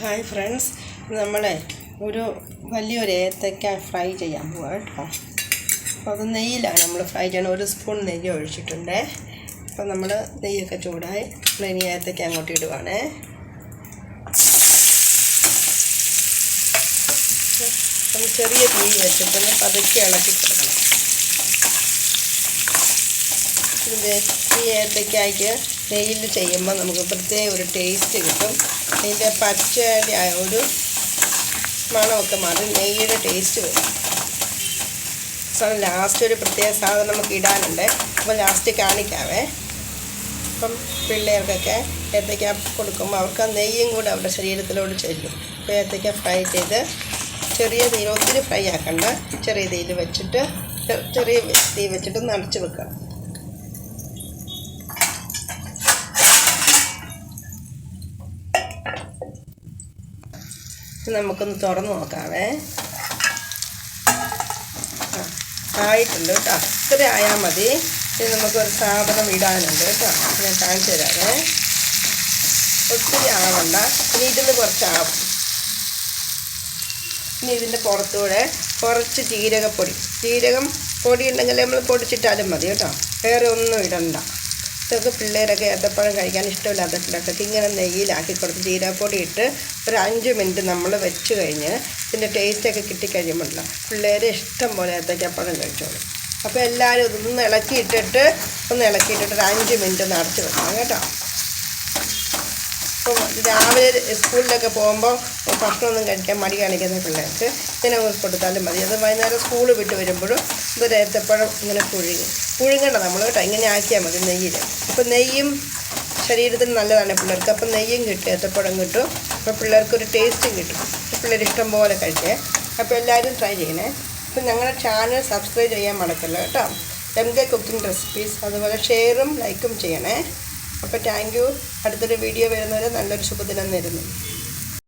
Hi friends. നമ്മളെ ഒരു വലിയൊരു ഏത്തക്ക ഫ്രൈ ചെയ്യാൻ പോവാം കേട്ടോ. അപ്പോൾ അത് നെയ്യിലാണ് നമ്മൾ ഫ്രൈ ചെയ്യണം ഒരു സ്പൂൺ നെയ്യ് ഒഴിച്ചിട്ടുണ്ട്. അപ്പോൾ നമ്മൾ നെയ്യൊക്കെ ചൂടായി നമ്മൾ ഇനി ഏത്തക്ക അങ്ങോട്ട് ഇടുവാണേ. നമ്മൾ ചെറിയ തീ വെച്ചിട്ട് പതുക്കെ ഇളക്കി കൊടുക്കണം. ഈ ഏത്തക്കായ്ക്ക് നെയ്യിൽ ചെയ്യുമ്പോൾ നമുക്ക് പ്രത്യേക ഒരു ടേസ്റ്റ് കിട്ടും. അതിന്റെ പച്ചയുടെ ഒരു മണമൊക്കെ മാറി നെയ്യുടെ ടേസ്റ്റ് വരും. സാധനം ലാസ്റ്റ് ഒരു പ്രത്യേക സാധനം നമുക്ക് ഇടാനുണ്ട്. അപ്പോൾ ലാസ്റ്റ് കാണിക്കാവേ. അപ്പം പിള്ളേർക്കൊക്കെ ഏത്തയ്ക്ക കൊടുക്കുമ്പോൾ അവർക്ക് നെയ്യും കൂടെ അവരുടെ ശരീരത്തിലോട് ചെല്ലും. അപ്പോൾ ഏത്തയ്ക്ക ഫ്രൈ ചെയ്ത് ചെറിയ തീയിൽ ഒത്തിരി ഫ്രൈ ആക്കണ്ട. ചെറിയ തീയിൽ വെച്ചിട്ട് ചെറിയ തീ വെച്ചിട്ട് നടച്ച് വെക്കുക. നമുക്കൊന്ന് തുറന്ന് നോക്കാവേ. ആയിട്ടുണ്ട് കേട്ടോ. ഇത്ര ആയാൽ മതി. ഇനി നമുക്കൊരു സാധനം ഇടാനുണ്ട് കേട്ടോ. ഞാൻ കാണിച്ചു തരാവേ. ഒത്തിരി ആവണ്ട. ഇനി ഇതിന് കുറച്ചാവും. ഇനി ഇതിന്റെ പുറത്തൂടെ കുറച്ച് ജീരകപ്പൊടി. ജീരകം പൊടി ഉണ്ടെങ്കിൽ നമ്മൾ പൊടിച്ചിട്ടാലും മതി കേട്ടോ. വേറെ ഒന്നും ഇടണ്ട. ഇതൊക്കെ പിള്ളേരൊക്കെ ഏത്തപ്പഴം കഴിക്കാൻ ഇഷ്ടമില്ലാത്ത പിള്ളേർക്കൊക്കെ ഇങ്ങനെ നെയ്യിലാക്കി കൊടുത്ത് ജീരാപ്പൊടി ഇട്ട് ഒരു അഞ്ച് മിനിറ്റ് നമ്മൾ വെച്ച് കഴിഞ്ഞ് ഇതിന്റെ ടേസ്റ്റൊക്കെ കിട്ടിക്കഴിയുമ്പോഴല്ല പിള്ളേരെ ഇഷ്ടം പോലെ ഏത്തക്കപ്പഴം കഴിച്ചോളും. അപ്പോൾ എല്ലാവരും ഇതൊന്ന് ഇളക്കിയിട്ടിട്ട് ഒന്ന് ഇളക്കിയിട്ടിട്ട് ഒരു അഞ്ച് മിനിറ്റ് ഒന്ന് അടച്ച് വെക്കണം കേട്ടോ. ഇപ്പം രാവിലെ സ്കൂളിലൊക്കെ പോകുമ്പോൾ ഭക്ഷണമൊന്നും കഴിക്കാൻ മടി കാണിക്കുന്ന പിള്ളേർക്ക് ഇങ്ങനെ കൊടുത്താലും മതി. അത് വൈകുന്നേരം സ്കൂൾ വിട്ട് വരുമ്പോഴും ഇത് ഏത്തപ്പഴം ഇങ്ങനെ പുഴുങ്ങി. പുഴുങ്ങണ്ട നമ്മൾ കേട്ടോ ഇങ്ങനെ ആക്കിയാൽ മതി നെയ്യിൽ അപ്പോൾ നെയ്യും ശരീരത്തിന് നല്ലതാണ് പിള്ളേർക്ക്. അപ്പം നെയ്യും കിട്ടും ഏത്തപ്പഴം കിട്ടും. അപ്പോൾ പിള്ളേർക്കൊരു ടേസ്റ്റും കിട്ടും. പിള്ളേർ ഇഷ്ടം പോലെ കഴിക്കേ. അപ്പോൾ എല്ലാവരും ട്രൈ ചെയ്യണേ. അപ്പം ഞങ്ങളുടെ ചാനൽ സബ്സ്ക്രൈബ് ചെയ്യാൻ മറക്കല്ല കേട്ടോ. എം കെ കുക്കിംഗ് റെസിപ്പീസ് അതുപോലെ ഷെയറും ലൈക്കും ചെയ്യണേ. അപ്പോൾ താങ്ക് യു അടുത്തൊരു വീഡിയോ വരുന്നവരെ നല്ലൊരു ശുഭദിനം നേരുന്നു.